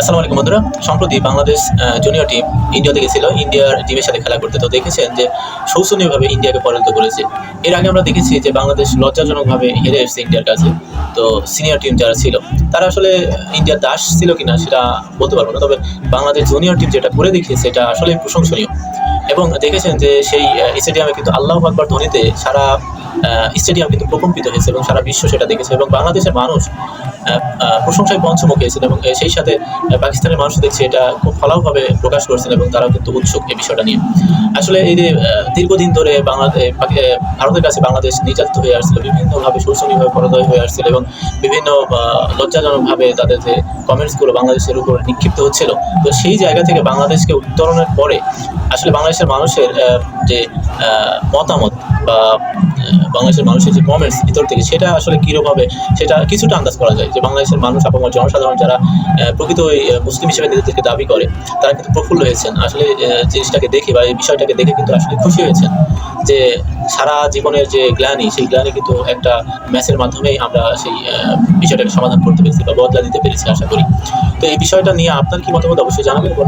আসসালামু আলাইকুম বন্ধুরা। সম্প্রতি বাংলাদেশ জুনিয়র টিম ইন্ডিয়াতে গেছিল ইন্ডিয়ার টিমের সাথে খেলা করতে। তো দেখেছেন যে শোষণীয়ভাবে ইন্ডিয়াকে পরাজিত করেছে। এর আগে আমরা দেখেছি যে বাংলাদেশ লজ্জাজনকভাবে হেরে এসেছে ইন্ডিয়ার কাছে। তো সিনিয়র টিম যারা ছিল, তারা আসলে ইন্ডিয়ার দাস ছিল কিনা সেটা বলতে পারব না। তবে বাংলাদেশ জুনিয়র টিম যেটা করে দেখিয়েছে সেটা আসলে প্রশংসনীয়। এবং দেখেছেন যে সেই স্টেডিয়ামে কিন্তু আল্লাহ আকবর ধ্বনিতে সারা স্টেডিয়াম কিন্তু প্রকম্পিত হয়েছে এবং সারা বিশ্ব সেটা দেখেছে এবং বাংলাদেশের মানুষ প্রশংসায় পঞ্চমুখ হয়েছেন এবং সেই সাথে পাকিস্তানের মানুষ দেখছে এটা খুব ফলাওভাবে প্রকাশ করছেন এবং তারাও কিন্তু উৎসুক এই বিষয়টা নিয়ে। আসলে এই যে দীর্ঘদিন ধরে বাংলাদেশ ভারতের কাছে বাংলাদেশ নির্যাতিত হয়ে আসছিল, বিভিন্নভাবে শোষণীয়ভাবে পরাজয় হয়ে আসছিল এবং বিভিন্ন লজ্জাজনকভাবে তাদের যে কমেন্টসগুলো বাংলাদেশের উপর নিক্ষিপ্ত হচ্ছিল। তো সেই জায়গা থেকে বাংলাদেশকে উত্তরণের পরে, আসলে বাংলাদেশের মানুষের যে মতামত বা বাংলাদেশের মানুষের যে কমেন্টস ভিতর থেকে, সেটা আসলে কীরকমভাবে সেটা কিছুটা আন্দাজ করা যায়। যে বাংলাদেশের মানুষ আপামর জনসাধারণ যারা প্রকৃত ওই মুসলিম হিসেবে নিজেদেরকে দাবি করে, তারা কিন্তু প্রফুল্ল হয়েছেন। আসলে জিনিসটাকে দেখে বা এই বিষয়টাকে দেখে কিন্তু আসলে খুশি হয়েছেন। যে সারা জীবনের যে গ্লানি সেই গ্লানি কিন্তু একটা ম্যাচের মাধ্যমেই আমরা সেই বিষয়টাকে সমাধান করতে পেরেছি বা বদলা দিতে পেরেছি আশা করি। তো এই বিষয়টা নিয়ে আপনার কি মতামত? অবশ্যই জানাবেন এবং,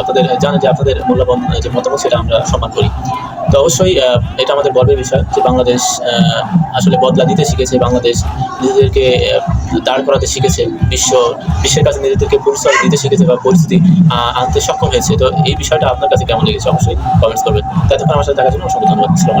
আপনাদের জানেন যে আপনাদের মূল্যবান যে মতামত সেটা আমরা সম্মান করি। তো অবশ্যই এটা আমাদের গর্বের বিষয় যে বাংলাদেশ আসলে বদলা দিতে শিখেছে বাংলাদেশ নিজেদেরকে দাঁড় করাতে শিখেছে বিশ্ব বিশ্বের কাছে নিজেদেরকে পরিচয় দিতে শিখেছে বা পরিস্থিতি আনতে সক্ষম হয়েছে। তো এই বিষয়টা আপনার কাছে কেমন লেগেছে? অবশ্যই কমেন্টস করবেন। ততক্ষণ আমার সাথে থাকার জন্য অসংখ্য ধন্যবাদ। আসসালামু